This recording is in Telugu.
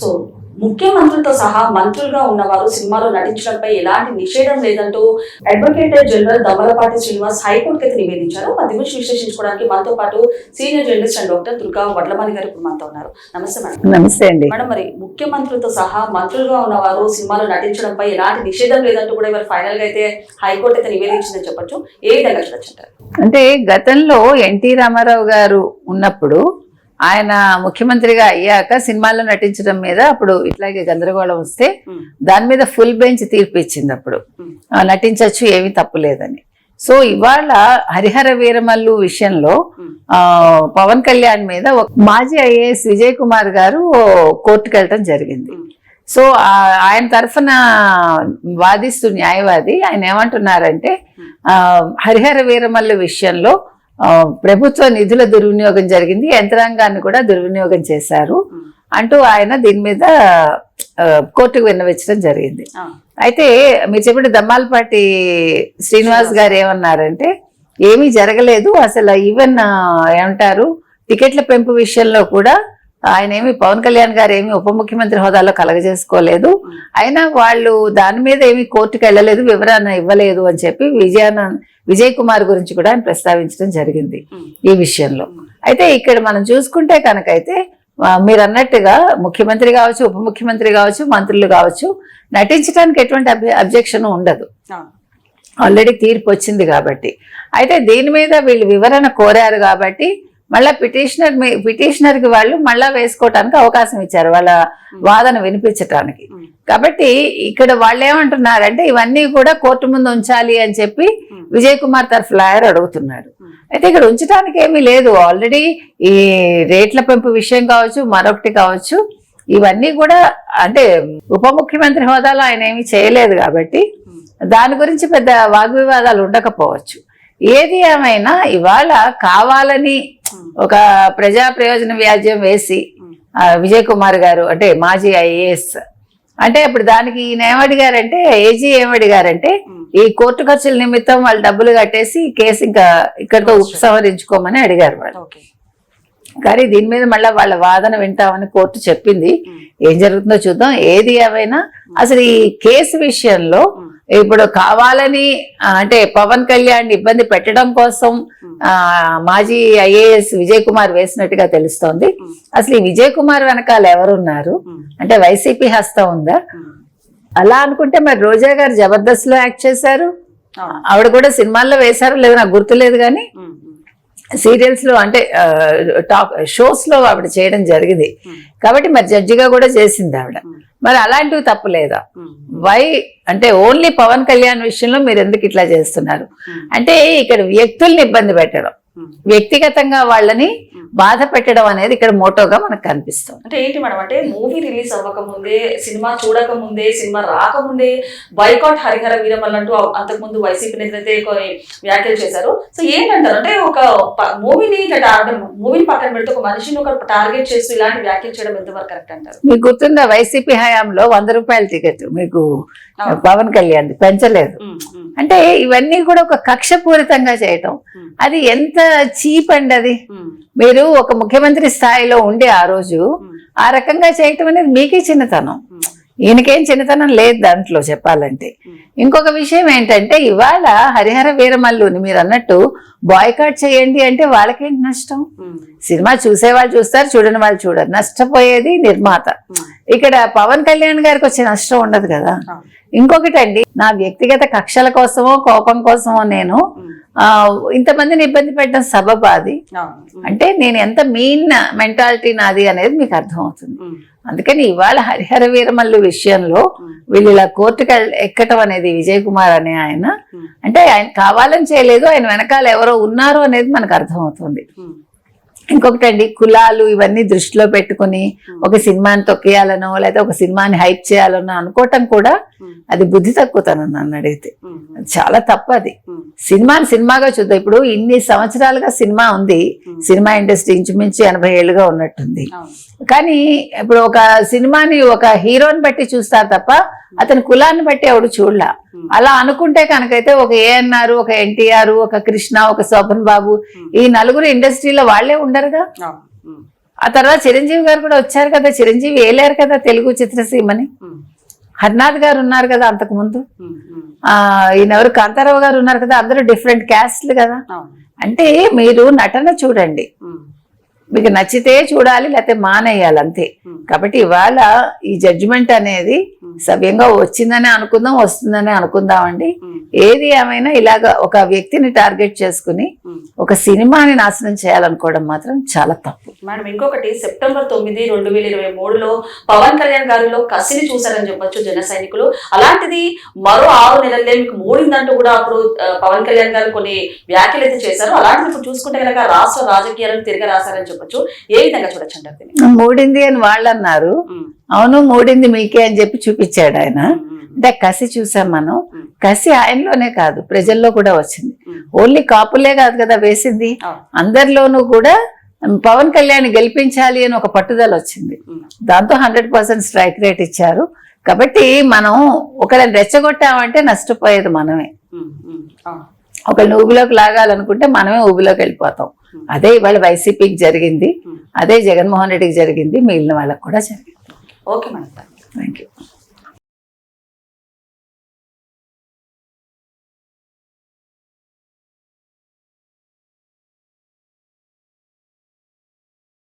సో ముఖ్యమంత్రులతో సహా మంత్రులుగా ఉన్నవారు సినిమాలో నటించడంపై ఎలాంటి నిషేధం లేదంటూ అడ్వకేట్ జనరల్ దమ్మలపాటి శ్రీనివాస్ హైకోర్టుకి అయితే నివేదించారు. మా దిగులు విశ్లేషించుకోవడానికి మనతో పాటు senior journalist and doctor Durga Vadlamani గారు ఇప్పుడు మనతో ఉన్నారు. నమస్తే మేడం. నమస్తే అండి. మేడం మరి ముఖ్యమంత్రులతో సహా మంత్రులుగా ఉన్నవారు సినిమాలో నటించడంపై ఎలాంటి నిషేధం లేదంటూ కూడా ఇవాళ ఫైనల్గా అయితే హైకోర్టు అయితే నివేదించిందని చెప్పొచ్చు. ఏ విధంగా చూడొచ్చు అంటే గతంలో ఎన్టీ రామారావు గారు ఉన్నప్పుడు ఆయన ముఖ్యమంత్రిగా అయ్యాక సినిమాల్లో నటించడం మీద అప్పుడు ఇట్లాగే గందరగోళం వస్తే దాని మీద ఫుల్ బెంచ్ తీర్పు ఇచ్చింది అప్పుడు. ఆ, నటించొచ్చు ఏమీ తప్పు లేదని. సో ఇవాళ హరిహర వీరమల్లు విషయంలో ఆ, పవన్ కళ్యాణ్ మీద ఒక మాజీ ఐఏఎస్ విజయ్ కుమార్ గారు కోర్టుకు వెళ్ళటం జరిగింది. సో ఆయన తరఫున వాదిస్తూ న్యాయవాది ఆయన ఏమంటున్నారంటే ఆ, హరిహర వీరమల్లు విషయంలో ప్రభుత్వ నిధుల దుర్వినియోగం జరిగింది. యంత్రాంగాన్ని కూడా దుర్వినియోగం చేశారు. అంటూ ఆయన దీని మీద కోర్టుకు విన్నవించడం జరిగింది. అయితే మీరు చెప్పిన దమ్మాలపాటి శ్రీనివాస్ గారు ఏమన్నారంటే ఏమీ జరగలేదు. అసలు ఈవెన్ ఏమంటారు టికెట్ల పెంపు విషయంలో కూడా ఆయన ఏమి పవన్ కళ్యాణ్ గారు ఏమి ఉప ముఖ్యమంత్రి హోదాలో కలగజేసుకోలేదు. అయినా వాళ్ళు దాని మీద ఏమి కోర్టుకు వెళ్ళలేదు వివరణ ఇవ్వలేదు అని చెప్పి విజయానంద్ విజయ్ కుమార్ గురించి కూడా ఆయన ప్రస్తావించడం జరిగింది ఈ విషయంలో. అయితే ఇక్కడ మనం చూసుకుంటే కనుకైతే మీరు అన్నట్టుగా ముఖ్యమంత్రి కావచ్చు ఉప ముఖ్యమంత్రి కావచ్చు మంత్రులు కావచ్చు నటించడానికి ఎటువంటి అబ్జెక్షన్ ఉండదు. ఆల్రెడీ తీర్పు వచ్చింది కాబట్టి. అయితే దీని మీద వీళ్ళు వివరణ కోరారు కాబట్టి మళ్ళా పిటిషనర్ పిటిషనర్కి వాళ్ళు మళ్ళా వేసుకోవటానికి అవకాశం ఇచ్చారు వాళ్ళ వాదన వినిపించటానికి. కాబట్టి ఇక్కడ వాళ్ళు ఏమంటున్నారంటే ఇవన్నీ కూడా కోర్టు ముందు ఉంచాలి అని చెప్పి విజయ్ కుమార్ తరఫు లాయర్ అడుగుతున్నాడు. అయితే ఇక్కడ ఉంచడానికి ఏమీ లేదు. ఆల్రెడీ ఈ రేట్ల పెంపు విషయం కావచ్చు మరొకటి కావచ్చు ఇవన్నీ కూడా అంటే ఉప ముఖ్యమంత్రి హోదాలో ఆయన ఏమీ చేయలేదు కాబట్టి దాని గురించి పెద్ద వాగ్వివాదాలు ఉండకపోవచ్చు. ఏది ఏమైనా ఇవాళ కావాలని ఒక ప్రజా ప్రయోజన వ్యాజ్యం వేసి విజయ్ కుమార్ గారు అంటే మాజీ ఐఏఎస్ అంటే ఇప్పుడు దానికి ఈయన ఏమడిగారంటే ఏజీ ఏమడిగారంటే ఈ కోర్టు ఖర్చుల నిమిత్తం వాళ్ళు డబ్బులు కట్టేసి కేసు ఇంకా ఇక్కడితో ఉపసంహరించుకోమని అడిగారు వాళ్ళు. కానీ దీని మీద మళ్ళీ వాళ్ళ వాదన వింటామని కోర్టు చెప్పింది. ఏం జరుగుతుందో చూద్దాం. ఏది ఏమైనా అసలు ఈ కేసు విషయంలో ఇప్పుడు కావాలని అంటే పవన్ కళ్యాణ్ ఇబ్బంది పెట్టడం కోసం మాజీ ఐఏఎస్ విజయ్ కుమార్ వేసినట్టుగా తెలుస్తోంది. అసలు ఈ విజయ్ కుమార్ వెనకాల ఎవరున్నారు? అంటే వైసీపీ హస్తం ఉందా? అలా అనుకుంటే మరి రోజా గారు జబర్దస్త్లో యాక్ట్ చేశారు? ఆవిడ కూడా సినిమాల్లో వేశారు లేదు నాకు గుర్తులేదు కానీ సీరియల్స్లో అంటే టాక్ షోస్లో ఆవిడ చేయడం జరిగింది. కాబట్టి మరి జడ్జిగా కూడా చేసింది ఆవిడ. మరి అలాంటివి తప్పులేదా వై అంటే ఓన్లీ పవన్ కళ్యాణ్ విషయంలో మీరు ఎందుకు ఇట్లా చేస్తున్నారు? అంటే ఇక్కడ వ్యక్తుల్ని ఇబ్బంది పెట్టడం. వ్యక్తిగతంగా వాళ్ళని బాధ పెట్టడం అనేది ఇక్కడ మోటోగా మనకు కనిపిస్తుంది. అంటే ఏంటి మేడం అంటే మూవీ రిలీజ్ అవ్వక ముందే సినిమా చూడక ముందే సినిమా రాకముందే బైకాట్ హరిహర వీరమల్ అంటూ అంతకుముందు వైసీపీ నేతలు అయితే కొన్ని వ్యాఖ్యలు చేశారు సో ఏంటంటారు? అంటే ఒక మూవీని మూవీని పక్కన పెడితే ఒక మనిషిని ఒక టార్గెట్ చేస్తూ ఇలాంటి వ్యాఖ్యలు చేయడం ఎంతవరకు కరెక్ట్ అంటారు? మీకు గుర్తుందా? వైసీపీ హయాంలో వంద రూపాయల టికెట్ మీకు పవన్ కళ్యాణ్ పెంచలేదు. అంటే ఇవన్నీ కూడా ఒక కక్షపూరితంగా చేయటం. అది ఎంత చీప్ అండి అది? మీరు ఒక ముఖ్యమంత్రి స్థాయిలో ఉండి ఆ రోజు ఆ రకంగా చేయటం అనేది మీకే చిన్నతనం. ఈయనకేం చిన్నతనం లేదు దాంట్లో చెప్పాలంటే. ఇంకొక విషయం ఏంటంటే ఇవాళ హరిహర వీరమల్లుని మీరు అన్నట్టు బాయ్కాట్ చేయండి అంటే వాళ్ళకేంటి నష్టం? సినిమా చూసే వాళ్ళు చూస్తారు చూడని వాళ్ళు చూడరు. నష్టపోయేది నిర్మాత. ఇక్కడ పవన్ కళ్యాణ్ గారికి వచ్చే నష్టం ఉండదు కదా. ఇంకొకటి అండి నా వ్యక్తిగత కక్షల కోసమో కోపం కోసమో నేను ఇంతమందిని ఇబ్బంది పెట్టడం సబబు అది. అంటే నేను ఎంత మీన్ మెంటాలిటీ నాది అనేది మీకు అర్థమవుతుంది. అందుకని ఇవాళ హరిహర వీరమల్లు విషయంలో వీళ్ళు ఇలా కోర్టుకు ఎక్కటం అనేది విజయ్ కుమార్ అనే ఆయన. అంటే ఆయన కావాలని చేయలేదు ఆయన వెనకాల ఎవరో ఉన్నారు అనేది మనకు అర్థమవుతుంది. ఇంకొకటి అండి కులాలు ఇవన్నీ దృష్టిలో పెట్టుకుని ఒక సినిమాని తొక్కేయాలనో లేదా ఒక సినిమాని హైప్ చేయాలనో అనుకోవటం కూడా ఉమ్, అది బుద్ధి తక్కువతనం నన్ను అడిగితే. అది చాలా తప్పు అది. సినిమాని సినిమాగా చూద్దాం. ఇప్పుడు ఇన్ని సంవత్సరాలుగా సినిమా ఉంది. సినిమా ఇండస్ట్రీ ఇంచుమించు ఎనభై ఏళ్ళుగా ఉన్నట్టుంది. కానీ ఇప్పుడు ఒక సినిమాని ఒక హీరోని బట్టి చూస్తారు తప్ప అతని కులాన్ని బట్టి ఎవడు చూడలా. అలా అనుకుంటే కనుకైతే ఒక ఏఎన్ఆర్ ఒక ఎన్టీఆర్ ఒక కృష్ణ ఒక శోభన్ బాబు ఈ నలుగురు ఇండస్ట్రీలో వాళ్ళే ఉండరుగా. ఉమ్, ఆ తర్వాత చిరంజీవి గారు కూడా వచ్చారు కదా చిరంజీవి వేయలేరు కదా తెలుగు చిత్రసీమని. ఉమ్, హర్నాథ్ గారు ఉన్నారు కదా అంతకు ముందు. ఈయన ఎవరు కాంతారావు గారు ఉన్నారు కదా అందరూ డిఫరెంట్ క్యాస్ట్లు కదా. అంటే మీరు నటన చూడండి. మీకు నచ్చితే చూడాలి లేకపోతే మానేయాలి అంతే. Hmm. కాబట్టి ఇవాళ ఈ జడ్జిమెంట్ అనేది సవ్యంగా వచ్చిందనే అనుకుందాం వస్తుందనే అనుకుందామండి. ఉమ్, ఏది ఏమైనా ఇలాగ ఒక వ్యక్తిని టార్గెట్ చేసుకుని. ఒక సినిమాని నాశనం చేయాలనుకోవడం మాత్రం చాలా తప్పు. మేడం ఇంకొకటి సెప్టెంబర్ తొమ్మిది రెండు వేల ఇరవై మూడులో పవన్ కళ్యాణ్ గారిలో కసిని చూశారని చెప్పొచ్చు జన సైనికులు. అలాంటిది మరో ఆరు నెలలే మీకు మూడిందంటూ కూడా అప్పుడు పవన్ కళ్యాణ్ గారు కొన్ని వ్యాఖ్యలు అయితే చేశారు. అలాంటిది ఇప్పుడు చూసుకుంటే కనుక రాష్ట్ర రాజకీయాలను తిరిగి రాశారని చెప్పొచ్చు. ఏ విధంగా చూడొచ్చు దీన్ని? మూడింది అని వాళ్ళు అన్నారు అవును మూడింది మీకే అని చెప్పి చూపించాడు ఆయన. అంటే కసి చూసాం మనం. కసి ఆయనలోనే కాదు ప్రజల్లో కూడా వచ్చింది. ఓన్లీ కాపులే కాదు కదా వేసింది. అందరిలోనూ కూడా పవన్ కళ్యాణ్ గెలిపించాలి అని ఒక పట్టుదల వచ్చింది. దాంతో హండ్రెడ్ పర్సెంట్ స్ట్రైక్ రేట్ ఇచ్చారు. కాబట్టి మనం ఒకరిని రెచ్చగొట్టామంటే నష్టపోయేది మనమే. ఒకరిని ఊబిలోకి లాగాలనుకుంటే మనమే ఊబిలోకి వెళ్ళిపోతాం. అదే ఇవాళ వైసీపీకి జరిగింది. అదే జగన్మోహన్ రెడ్డికి జరిగింది. మిగిలిన వాళ్ళకి కూడా జరిగింది. Okay madam. Thank you